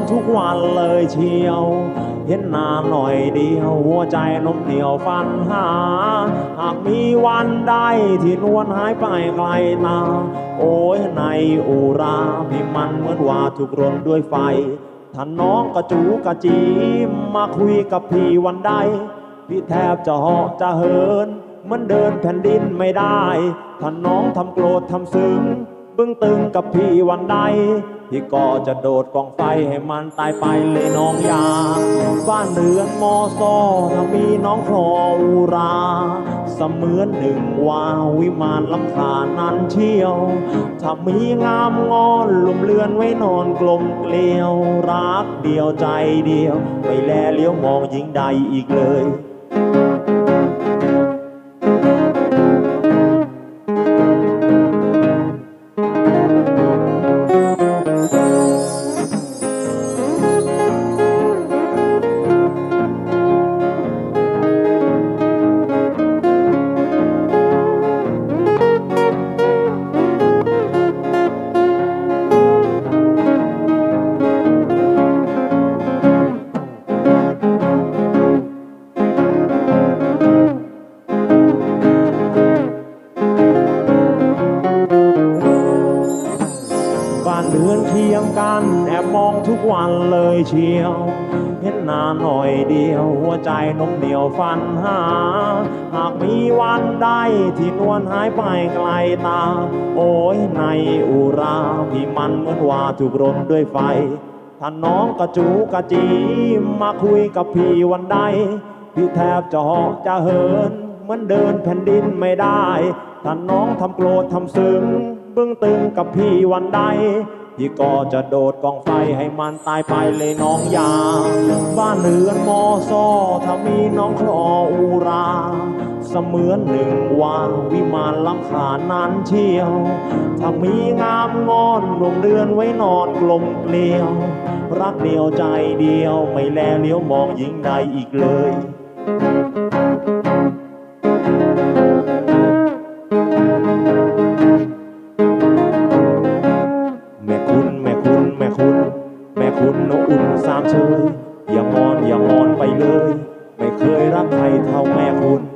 องทุกวันเลยเชียว เห็นหน้าหน่อยเดียว หัวใจนมเหนียวฟันหา หากมีวันใดที่นวลหายไปไกลตาโอ้ยในอุราพี่มันเหมือนว่าถูกรนด้วยไฟถ้านน้องกระจูกระจีมาคุยกับพี่วันใด พี่แทบจะเหาะจะเหินมันเดินแผ่นดินไม่ได้ถ้าน้องทำโกรธทำซึ้ง บึ้งตึงกับพี่วันใด พี่ก็จะโดดกองไฟให้มันตายไปเลยน้องยา บ้านเรือนมอซอถ้ามีน้องคลออุรา เสมือนหนึ่งวาวิมานลำคาญนั้นเชี่ยว ถ้ามีงามงอนลุ่มเลือนไว้นอนกลมเกลียว รักเดียวใจเดียว ไม่แลเลี้ยวมองหญิงใดอีกเลย เรือนเคียงกันแอบมองทุกวันเลยเชียว เห็นหน้าหน่อยเดียว หัวใจนมเหนียวฟันหา หากมีวันใดที่นวลหายไปไกลตา โอ้ยในอุราพี่มันเหมือนว่าถูกรนด้วยไฟถ้าน้องกระจูกระจี มาคุยกับพี่วันใด พี่แทบจะหาะจะเหิน เหมือนเดินแผ่นดินไม่ได้ ถ้าน้องทำโกรธทำซึ้ง บึ้งตึงกับพี่วันใด พี่ก็จะโดดกองไฟให้มันตายไปเลยน้องยา บ้านเรือนมอซอถ้ามีน้องคลออุรา เสมือนหนึ่งวางวิมานลังคานั้นเชียว ถ้ามีงามงอนรวมเรือนไว้นอนกลมเกลียว รักเดียวใจเดียวไม่แลเลี้ยวมองหญิงใดอีกเลย อุ่ามเชยอย่างอนอย่างอนไปเลย ไม่เคยรักใครเท่าแม่คุณ